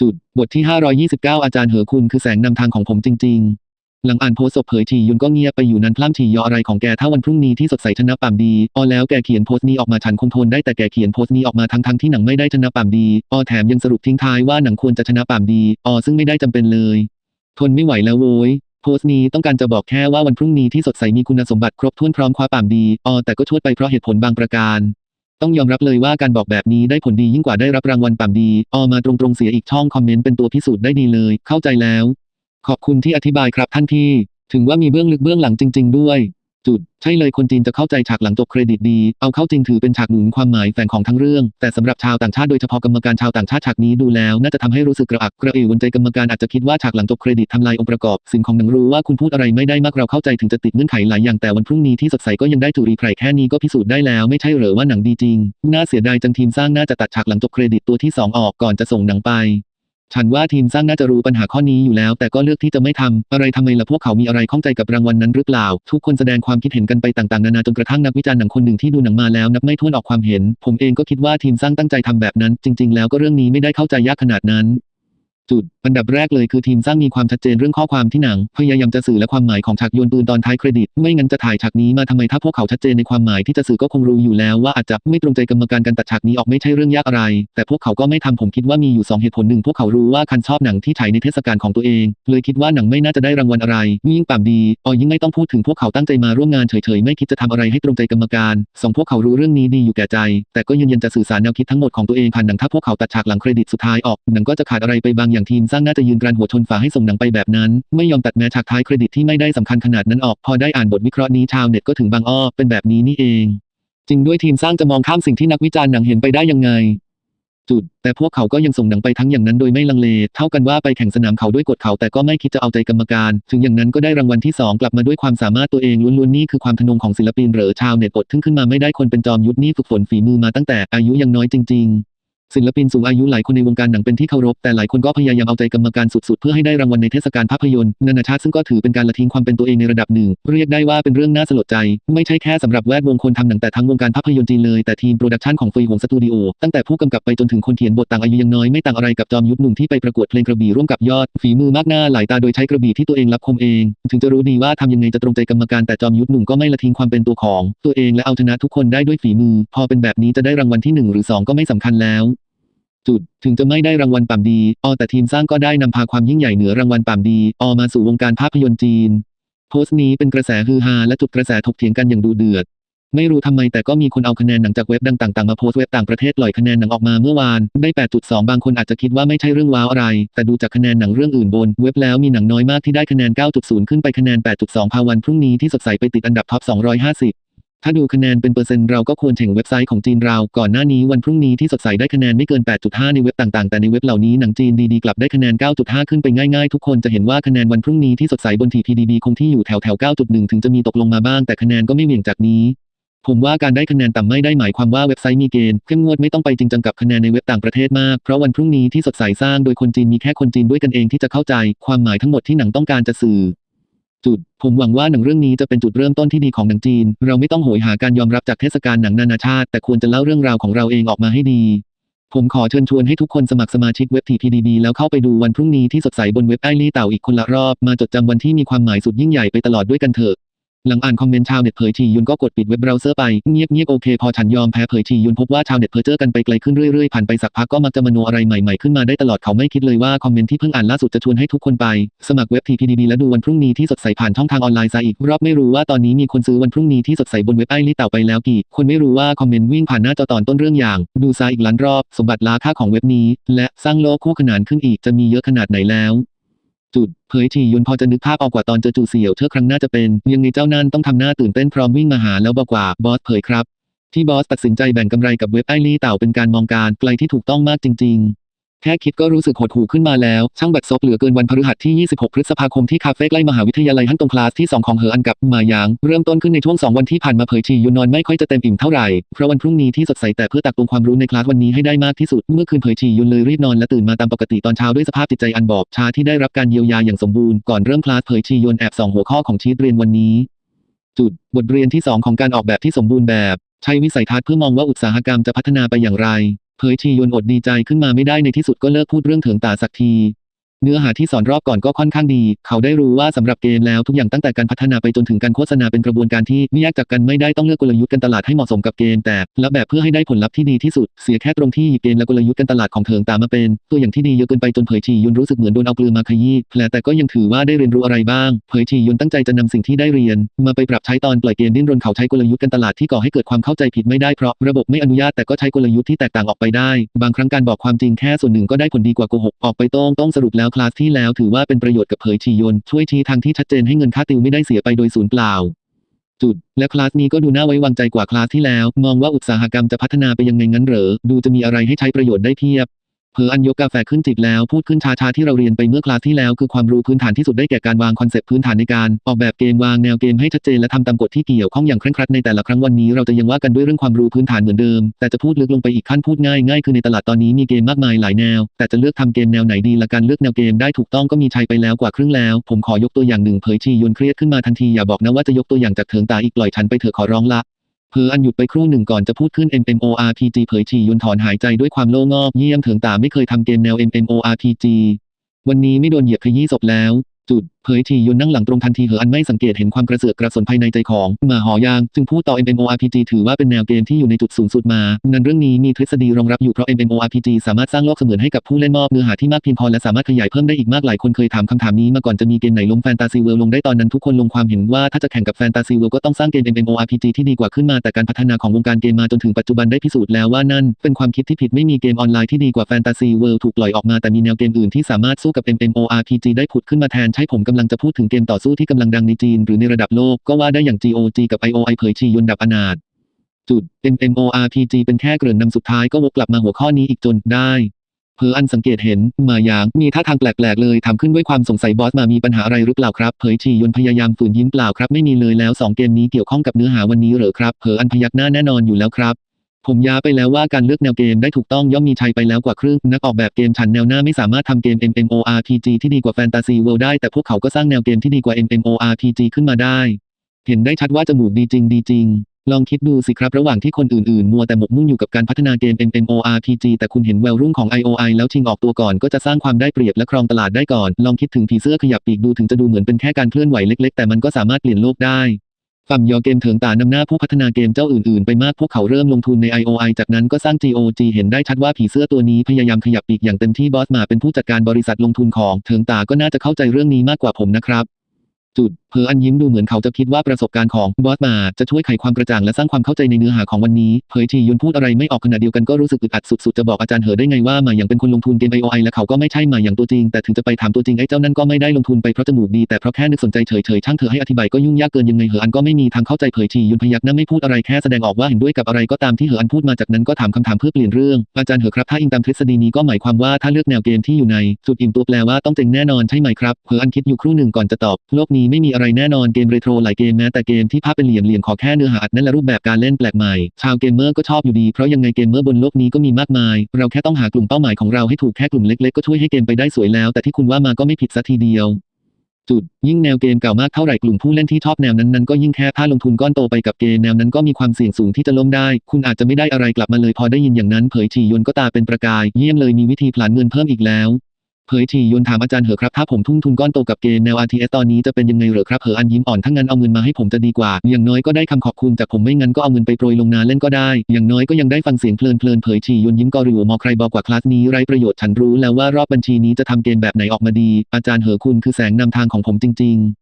จุด บทที่ 529 อาจารย์เหอคุณคือแสงนำทางของผมจริง ๆ หลังอ่านโพสต์เผยทียุนก็เงียบไปอยู่นั้นพล่ำทียออะไรของแกถ้าวันพรุ่งนี้ที่สดใสชนะป่ามดีออแล้วแกเขียนโพสต์นี้ออกมาฉันคงทนได้แต่แกเขียนโพสต์นี้ออกมาทั้งทั้งๆที่หนังไม่ได้ชนะป่ามดีออแถมยังสรุปทิ้งท้ายว่าหนังควรจะชนะป่ามดีออซึ่งไม่ได้จำเป็นเลย ทนไม่ไหวแล้วโว้ยโพสต์นี้ต้องการจะบอกแค่ว่าวันพรุ่งนี้ที่สดใสมีคุณสมบัติครบถ้วนพร้อมคว้าป่ามดีออแต่ก็ชวดไปเพราะเหตุผลบางประการ ต้องยอมรับเลยว่าการบอกแบบนี้ได้ผลดียิ่งกว่าได้รับรางวัลป่ามดี ออมาตรงๆเสียอีกช่องคอมเมนต์เป็นตัวพิสูจน์ได้ดีเลย เข้าใจแล้ว ขอบคุณที่อธิบายครับท่านพี่ ถึงว่ามีเบื้องลึกเบื้องหลังจริง ๆ ด้วย จุด ใช่เลยคนจีนจะเข้าใจฉากหลังจบเครดิตดี เอาเข้าจริงถือเป็นฉากหนุนความหมายแฝงของทั้งเรื่อง แต่สำหรับชาวต่างชาติโดยเฉพาะกรรมการชาวต่างชาติฉากนี้ดูแล้ว น่าจะทำให้รู้สึกกระอักกระอ่วนใจกรรมการอาจจะคิดว่าฉากหลังจบเครดิตทำลายองค์ประกอบ สิ่งของหนังรู้ว่าคุณพูดอะไรไม่ได้มากเราเข้าใจถึงจะติดเงื่อนไขหลายอย่างแต่วันพรุ่งนี้ที่สดใสก็ยังได้จุรีไพรแค่นี้ก็พิสูจน์ได้แล้วไม่ใช่เหรอว่าหนังดีจริง น่าเสียดายจังทีมสร้างน่าจะตัดฉากหลังจบเครดิตตัวที่สองออกก่อนจะส่งหนังไป ฉันว่าทีมสร้างน่าจะรู้ปัญหาข้อนี้อยู่แล้ว แต่ก็เลือกที่จะไม่ทำอะไรทำไมล่ะพวกเขามีอะไรข้องใจกับรางวัลนั้นหรือเปล่า ทุกคนแสดงความคิดเห็นกันไปต่างๆ นานาจนกระทั่งนักวิจารณ์หนังคนหนึ่งที่ดูหนังมาแล้วนับไม่ถ้วนออกความเห็น ผมเองก็คิดว่าทีมสร้างตั้งใจทำแบบนั้น จริง ๆ แล้วก็เรื่องนี้ไม่ได้เข้าใจยากขนาดนั้น จุด อันดับแรกเลยคือทีมสร้างมีความชัดเจนเรื่องข้อความที่หนัง พยายามจะสื่อและความหมายของฉากโยนปืนตอนท้ายเครดิต ไม่งั้นจะถ่ายฉากนี้มาทำไมถ้าพวกเขาชัดเจนในความหมายที่จะสื่อก็คงรู้อยู่แล้วว่าอาจจะไม่ตรงใจกรรมการการตัดฉากนี้ออกไม่ใช่เรื่องยากอะไร แต่พวกเขาก็ไม่ทำผมคิดว่ามีอยู่สองเหตุผลหนึ่งพวกเขารู้ว่าคันชอบหนังที่ฉายในเทศกาลของตัวเอง เลยคิดว่าหนังไม่น่าจะได้รางวัลอะไรยิ่งป่ามดีออยิ่งไม่ต้องพูดถึงพวกเขาตั้งใจมาร่วมงานเฉยๆไม่คิดจะทำอะไรให้ตรงใจกรรมการสองพวกเขารู้เรื่องนี้ดีอยู่แก่ใจ แต่ก็ยืนยันจะสื่อสารแนวคิดทั้งหมดของตัวเองผ่านหนังถ้าพวกเขาตัดฉากหลังเครดิตสุดท้ายออกหนังก็จะขาดอะไรไปบางอย่างทีมสร้างน่าจะยืนกรันหัวชนฝาให้ส่งหนังไปแบบนั้น ไม่ยอมตัดแม้ฉากท้ายเครดิตที่ไม่ได้สำคัญขนาดนั้นออก พอได้อ่านบทวิเคราะห์นี้ชาวเน็ตก็ถึงบางอ้อเป็นแบบนี้นี่เอง จริงด้วยทีมสร้างจะมองข้ามสิ่งที่นักวิจารณ์หนังเห็นไปได้ยังไง จุด แต่พวกเขาก็ยังส่งหนังไปทั้งอย่างนั้นโดยไม่ลังเล เท่ากันว่าไปแข่งสนามเขาด้วยกฎเขาแต่ก็ไม่คิดจะเอาใจกรรมการ ถึงอย่างนั้นก็ได้รางวัลที่สองกลับมาด้วยความสามารถตัวเองล้วนๆนี่คือความทะนงของศิลปินเหรอชาวเน็ตอดทึ่งขึ้นมาไม่ได้คนเป็นจอมยุทธนี่ฝึกฝนฝีมือมาตั้งแต่อายุยังน้อยจริง ๆ ศิลปินสูงอายุหลายคนในวงการหนังเป็นที่เคารพแต่หลายคนก็พยายามเอาใจกรรมการสุดๆ เพื่อให้ได้รางวัลในเทศกาลภาพยนตร์นานาชาติซึ่งก็ถือเป็นการละทิ้งความเป็นตัวเองในระดับหนึ่ง เรียกได้ว่าเป็นเรื่องน่าสลดใจ ไม่ใช่แค่สำหรับแวดวงคนทำหนังแต่ทั้งวงการภาพยนตร์จีนเลยแต่ทีมโปรดักชันของเฟยหงสตูดิโอตั้งแต่ผู้กำกับไปจนถึงคนเขียนบทต่างอายุยังน้อยไม่ต่างอะไรกับจอมยุทธหนุ่มที่ไปประกวดเพลงกระบี่ร่วมกับยอดฝีมือมากหน้าหลายตาโดยใช้กระบี่ที่ตัวเองรับคมเอง ถึงจะรู้ดีว่าทำยังไงจะตรงใจกรรมการแต่จอมยุทธหนุ่มก็ไม่ละทิ้งความเป็นตัวของ ตัวเองและเอาชนะทุกคนได้ด้วยฝีมือ พอเป็นแบบนี้จะได้รางวัลที่หนึ่งหรือสองก็ไม่สำคัญแล้ว จุด ถึงจะไม่ได้รางวัลป่ามดีอแต่ทีมสร้างก็ได้นำพาความยิ่งใหญ่เหนือรางวัลป่ามดีอมาสู่วงการภาพยนตร์จีน โพสต์นี้เป็นกระแสฮือฮาและจุดกระแสถกเถียงกันอย่างดูเดือด ไม่รู้ทำไมแต่ก็มีคนเอาคะแนนหนังจากเว็บดังต่างๆมาโพสต์เว็บต่างประเทศปล่อยคะแนนหนังออกมาเมื่อวาน ได้ 8.2 บางคนอาจจะคิดว่าไม่ใช่เรื่องว้าวอะไร แต่ดูจากคะแนนหนังเรื่องอื่นบน เว็บแล้วมีหนังน้อยมากที่ได้คะแนน 9.0 ขึ้นไปคะแนน 8.2 ภาวันพรุ่งนี้ที่สดใสไปติดอันดับท็อป 250 ถ้าดูคะแนนเป็นเปอร์เซ็นต์เราก็ควรเฉ่งเว็บไซต์ของจีนเรา ก่อนหน้านี้วันพรุ่งนี้ที่สดใสได้คะแนนไม่เกิน 8.5 ในเว็บต่างๆ แต่ในเว็บเหล่านี้หนังจีนดีๆ กลับได้คะแนน 9.5 ขึ้นไปง่ายๆ ทุกคนจะเห็นว่าคะแนนวันพรุ่งนี้ที่สดใสบน TPDB คงที่อยู่แถวๆ 9.1 ถึงจะมีตกลงมาบ้างแต่คะแนนก็ไม่เหวี่ยงจากนี้ผมว่าการได้คะแนนต่ำไม่ได้หมายความว่าเว็บไซต์มีเกณฑ์เข้มงวดไม่ต้องไปจริงจังกับคะแนนในเว็บต่างประเทศมาก เพราะวันพรุ่งนี้ที่สดใสสร้างโดยคนจีนมีแค่คนจีนด้วยกันเองที่จะเข้าใจ ความหมายทั้งหมดที่หนังต้องการจะสื่อ จุด ผมหวังว่าหนังเรื่องนี้จะเป็นจุดเริ่มต้นที่ดีของหนังจีน เราไม่ต้องโหยหาการยอมรับจากเทศกาลหนังนานาชาติ แต่ควรจะเล่าเรื่องราวของเราเองออกมาให้ดี ผมขอเชิญชวนให้ทุกคนสมัครสมาชิกเว็บทีพีดีบีแล้วเข้าไปดูวันพรุ่งนี้ที่สดใสบนเว็บไอรีเต่าอีกคนละรอบ มาจดจำวันที่มีความหมายสุดยิ่งใหญ่ไปตลอดด้วยกันเถอะ หลังอ่านคอมเมนต์ชาวเน็ตเผยทียุนก็กดปิดเว็บเบราว์เซอร์ไปเงียบเงียบๆโอเคพอฉันยอมแพ้เผยทียุนพบว่าชาวเน็ตเพอเจอกันไปไกลขึ้นเรื่อยๆผ่านไปสักพักก็มักจะมโนอะไรใหม่ๆขึ้นมาได้ตลอดเขาไม่คิดเลยว่าคอมเมนต์ที่เพิ่งอ่านล่าสุดจะชวนให้ทุกคนไป สมัครเว็บ TPDB และดูวันพรุ่งนี้ที่สดใสผ่านช่องทางออนไลน์ซะอีกรอบไม่รู้ว่าตอนนี้มีคนซื้อวันพรุ่งนี้ที่สดใสบนเว็บไอรีเต่าไปแล้วกี่คนไม่รู้ว่าคอมเมนต์วิ่งผ่านหน้าจอตอนต้นเรื่องอย่าง ดูซะอีกล้านรอบ สมบัติล้าค่าของเว็บนี้ และสร้างโลกคู่ขนานขึ้นอีกจะมีเยอะขนาดไหนแล้ว จุดเผยทียุนพอจะนึกภาพออกกว่าตอนเจอจูเสี่ยวเธอครั้งหน้าจะเป็น ยังไงเจ้านั่นต้องทำหน้าตื่นเต้นพร้อมวิ่งมาหาแล้วบอกว่าบอสเผยครับ ที่บอสตัดสินใจแบ่งกำไรกับเว็บไอรีเต่าเป็นการมองการไกลที่ถูกต้องมากจริง ๆ แค่คิดก็รู้สึกหดหู่ขึ้นมาแล้ว ช่างบัตรซบเหลือเกินวันพฤหัสที่ 26 พฤษภาคมที่คาเฟ่ใกล้มหาวิทยาลัยฮั่นตงคลาสที่ 2 ของเหออันกับมาหยาง เริ่มต้นขึ้นในช่วง 2 วันที่ผ่านมาเผยชียุนนอนไม่ค่อยจะเต็มอิ่มเท่าไหร่ เพราะวันพรุ่งนี้ที่สดใสแต่เพื่อตักตวงความรู้ในคลาสวันนี้ให้ได้มากที่สุด เมื่อคืนเผยชียุนเลยรีบนอนและตื่นมาตามปกติตอนเช้าด้วยสภาพจิตใจอันบอบช้าที่ได้รับการเยียวยาอย่างสมบูรณ์ก่อนเริ่มคลาสเผยชียุนแอบส่องหัวข้อของชีตเรียนวันนี้ จุด บทเรียนที่ 2 ของการออกแบบที่สมบูรณ์แบบ ใช้วิสัยทัศน์เพื่อมองว่าอุตสาหกรรมจะพัฒนาไปอย่างไร เผยชียนอดดีใจขึ้นมาไม่ได้ในที่สุดก็เลิกพูดเรื่องเถิงตาสักที เนื้อหาที่สอนรอบก่อนก็ค่อนข้างดี เขาได้รู้ว่าสำหรับเกมแล้วทุกอย่างตั้งแต่การพัฒนาไปจนถึงการโฆษณาเป็นกระบวนการที่แยกจากกันไม่ได้ต้องเลือกกลยุทธ์การตลาดให้เหมาะสมกับเกมแต่และแบบเพื่อให้ได้ผลลัพธ์ที่ดีที่สุด เสียแค่ตรงที่หยิบเกมและกลยุทธ์การตลาดของเถิงตามาเป็น ตัวอย่างที่ดีเยอะเกินไปจนเผยชียุนรู้สึกเหมือนโดนเอาเกลือมาขยี้แผลแต่ก็ยังถือว่าได้เรียนรู้อะไรบ้าง เผยชียุนตั้งใจจะนำสิ่งที่ได้เรียน มาไปปรับใช้ตอนปล่อยเกมดิ้นรนเขาใช้กลยุทธ์การตลาดที่ก่อให้เกิดความเข้าใจผิดไม่ได้เพราะระบบไม่อนุญาตแต่ก็ใช้กลยุทธ์ที่แตกต่างออกไปได้ บางครั้งการบอกความจริงแค่ส่วนหนึ่งก็ได้ผลดีกว่าโกหกออกไปต้งต้องสรุปแล้วคลาสที่แล้วถือว่าเป็นประโยชน์กับเผยชียน ช่วยชี้ทางที่ชัดเจนให้เงินค่าติวไม่ได้เสียไปโดยศูนย์เปล่า จุด และคลาสนี้ก็ดูน่าไว้วางใจกว่าคลาสที่แล้ว มองว่าอุตสาหกรรมจะพัฒนาไปยังไงงั้นเหรอ ดูจะมีอะไรให้ใช้ประโยชน์ได้เพียบ เพออันยกกาแฟขึ้นจิบแล้วพูดขึ้นช้าๆที่เราเรียนไปเมื่อคลาสที่แล้วคือความรู้พื้นฐานที่สุดได้แก่การวางคอนเซปต์พื้นฐานในการ ออกแบบเกมวางแนวเกมให้ชัดเจนและทำตามกฎที่เกี่ยวข้องอย่างเคร่งครัดในแต่ละครั้งวันนี้เราจะยังว่ากันด้วยเรื่องความรู้พื้นฐานเหมือนเดิม แต่จะพูดลึกลงไปอีกขั้นพูดง่ายง่ายคือในตลาดตอนนี้มีเกมมากมายหลายแนว แต่จะเลือกทำเกมแนวไหนดีละการเลือกแนวเกมได้ถูกต้องก็มีชัยไปแล้วกว่าครึ่งแล้ว ผมขอยกตัวอย่างหนึ่งเผยชียนเครียดขึ้นมาทันทีอย่าบอกนะว่าจะยกตัวอย่างจากเถิงตาอีกปล่อยฉันไปเถอะขอร้องละ เผออันหยุดไปครู่หนึ่งก่อนจะพูดขึ้น MMORPG เผยฉี่ยนถอนหายใจด้วยความโล่งอกเยี่ยมเถิงตาไม่เคยทำเกมแนว MMORPG วันนี้ไม่โดนเหยียบขยี้ศพแล้ว จุด เผยชียนนั่งหลังตรงทันทีเหออันไม่สังเกตเห็นความกระเสือกกระสนภายในใจของหมาหอยาง จึงพูดต่อ MMORPG ถือว่าเป็นแนวเกมที่อยู่ในจุดสูงสุดมา นั้นเรื่องนี้มีทฤษฎีรองรับอยู่เพราะ MMORPG สามารถสร้างโลกเสมือนให้กับผู้เล่นมอบเนื้อหาที่มากเพียงพอและสามารถขยายเพิ่มได้อีกมากหลายคนเคยถามคำถามนี้มาก่อนจะมีเกมไหนลงแฟนตาซีเวิลด์ลงได้ตอนนั้นทุกคนลงความเห็นว่าถ้าจะแข่งกับแฟนตาซีเวิลด์ก็ต้องสร้างเกม MMORPG ที่ดีกว่าขึ้นมาแต่การพัฒนาของวงการเกมมาจนถึงปัจจุบันได้พิสูจน์แล้วว่านั่นเป็นความคิดที่ผิดไม่มีเกมออนไลน์ที่ดีกว่าแฟนตาซีเวิลด์ถูกปล่อยออกมาแต่มีแนวเกมอื่นที่สามารถสู้กับ MMORPG ได้ผุดขึ้นมาแทนใช่ผมกำลังจะพูดถึงเกมต่อสู้ที่กำลังดังในจีนหรือในระดับโลกก็ว่าได้อย่าง GOG กับ IOI เผยชียนดับอนาถจุด MMORPG เป็นแค่เกริ่นนำสุดท้ายก็วกกลับมาหัวข้อนี้อีกจนได้เพออันสังเกตเห็นมาหยางมีท่าทางแปลกๆเลยทำขึ้นด้วยความสงสัยบอสมามีปัญหาอะไรหรือเปล่าครับเผยชียนพยายามฝืนยิ้มเปล่าครับไม่มีเลยแล้วสองเกมนี้เกี่ยวข้องกับเนื้อหาวันนี้เหรอครับเพออันพยักหน้าแน่นอนอยู่แล้วครับ ผมย้าไปแล้วว่าการเลือกแนวเกมได้ถูกต้องย่อมมีชัยไปแล้วกว่าครึ่ง นักออกแบบเกมฉันแนวหน้าไม่สามารถทำเกม MMORPG ที่ดีกว่า Fantasy World ได้ แต่พวกเขาก็สร้างแนวเกมที่ดีกว่า MMORPG ขึ้นมาได้ เห็นได้ชัดว่าจมูกดีจริงดีจริง ลองคิดดูสิครับระหว่างที่คนอื่นๆ มัวแต่หมกมุ่นอยู่กับการพัฒนาเกม MMORPG แต่คุณเห็นแววรุ่งของ IOI แล้วชิงออกตัวก่อนก็จะสร้างความได้เปรียบและครองตลาดได้ก่อน ลองคิดถึงผีเสื้อขยับปีกดูถึงจะดูเหมือนเป็นแค่การเคลื่อนไหวเล็ก ๆ แต่มันก็สามารถเปลี่ยนโลกได้ ฝั่งยอเกมเถิงตานำหน้าผู้พัฒนาเกมเจ้าอื่นๆ ไปมากพวกเขาเริ่มลงทุนใน IOI จากนั้นก็สร้าง GOG เห็นได้ชัดว่าผีเสื้อตัวนี้พยายามขยับปีกอย่างเต็มที่บอสมาเป็นผู้จัดการบริษัทลงทุนของเถิงตาก็น่าจะเข้าใจเรื่องนี้มากกว่าผมนะครับ จุด เพออันยิ้มดูเหมือนเขาจะคิดว่าประสบการณ์ของบอสมาจะช่วยไขความกระจ่างและสร้างความเข้าใจในเนื้อหาของวันนี้ เผยทียุนพูดอะไรไม่ออกขณะเดียวกันก็รู้สึกอึดอัดสุดๆจะบอกอาจารย์เหอได้ไงว่ามาอย่างเป็นคนลงทุนเกม IOI และเขาก็ไม่ใช่มาอย่างตัวจริง แต่ถึงจะไปถามตัวจริงไอ้เจ้านั่นก็ไม่ได้ลงทุนไปเพราะจมูกดีแต่เพราะแค่นึกสนใจเฉยๆช่างเธอให้อธิบายก็ยุ่งยากเกินยังไงเหออันก็ไม่มีทางเข้าใจเผยทียุนพยักหน้าไม่พูดอะไรแค่แสดงออกว่าเห็นด้วยกับอะไรก็ตามที่เหออันพูดมาจากนั้นก็ถามคำถามเพื่อเปลี่ยนเรื่องอาจารย์เหอครับถ้าอิงตามทฤษฎีนี้ก็หมายความว่าถ้าเลือกแนวเกมที่อยู่ในจุดอิ่มตัวแปลว่าต้องเจ๋งแน่นอนใช่ไหมครับเหออันคิดอยู่ครู่หนึ่งก่อนจะตอบโลกนี้ไม่มีอะไรแน่นอนเกมเรโทรหลายเกมแม้แต่เกมที่ภาพเป็นเหลี่ยมเหลี่ยมขอแค่เนื้อหาอัดแน่นและรูปแบบการเล่นแปลกใหม่ ชาวเกมเมอร์ก็ชอบอยู่ดี เพราะยังไงเกมเมอร์บนโลกนี้ก็มีมากมาย เราแค่ต้องหากลุ่มเป้าหมายของเราให้ถูกแค่กลุ่มเล็กๆก็ช่วยให้เกมไปได้สวยแล้ว แต่ที่คุณว่ามาก็ไม่ผิดสัทีเดียวจุดยิ่งแนวเกมเก่ามากเท่าไหร่กลุ่มผู้เล่นที่ชอบแนวนั้นๆก็ยิ่งแค่ถ้าลงทุนก้อนโตไปกับเกมแนวนั้นก็มีความเสี่ยงสูงที่จะล้มได้ คุณอาจจะไม่ได้อะไรกลับมาเลยพอได้ยินอย่างนั้นเผยฉียนก็ตาเป็นประกาย เยี่ยมเลยมีวิธีผลานเงินเพิ่มอีกแล้ว เผยทียนถามอาจารย์เหอะครับถ้าผมทุ่มทุนก้อนโตกับเกมแนว RTS ตอนนี้จะเป็นยังไงเหรอครับเหออันยิ้มอ่อนถ้างั้นเอาเงินมาให้ผมจะดีกว่า อย่างน้อยก็ได้คำขอบคุณจากผมไม่งั้นก็เอาเงินไปโปรยลงนาเล่นก็ได้ อย่างน้อยก็ยังได้ฟังเสียงเพลินเพลินเผยทียนยิ้มกอริวมอใครบอกว่าคลาสนี้ไร้ประโยชน์ฉันรู้แล้วว่ารอบบัญชีนี้จะทำเกมแบบไหนออกมาดี อาจารย์เหอคุณคือแสงนำทางของผมจริง ๆ